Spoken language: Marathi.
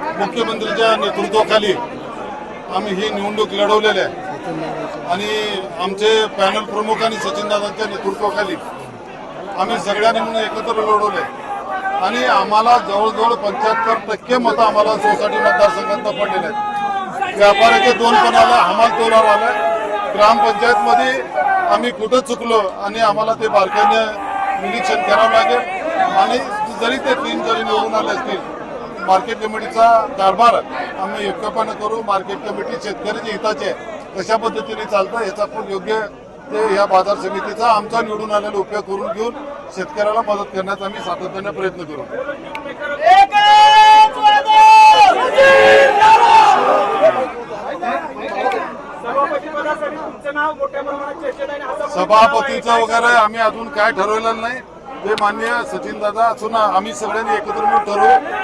नेतृत्वाखाली आम्ही ही निवडणूक लढवलेली आहे. आणि आमचे पॅनल प्रमुख आणि सचिनदादांच्या नेतृत्वाखाली आम्ही सगळ्यांनी म्हणून एकत्र लढवले आणि आम्हाला जवळजवळ पंच्याहत्तर टक्के मतं आम्हाला सोसायटी मतदारसंघात पडलेले आहेत. व्यापाऱ्याचे दोन पण आलं हमाल तोलावर आलं ग्रामपंचायतमध्ये आम्ही कुठं चुकलो आणि आम्हाला ते बारकाईने निरीक्षण करावं लागेल. आणि जरी ते तीन जरी निवडून आले असतील मार्केट कमिटीचा कारभार आम्ही एकपानं करू. मार्केट कमिटी शेतकऱ्याच्या हिताचे. कशा पद्धतीने चालतं याचा पण योग्य ते या बाजार समितीचा आमचा निवडून आलेला उपयोग करून घेऊन शेतकऱ्याला मदत करण्याचा आम्ही सातत्याने प्रयत्न करू. सभापतीचं वगैरे आम्ही अजून काय ठरवलेलं नाही. ते मान्य सचिन दादा असून आम्ही सगळ्यांनी एकत्र मिळून ठरवू.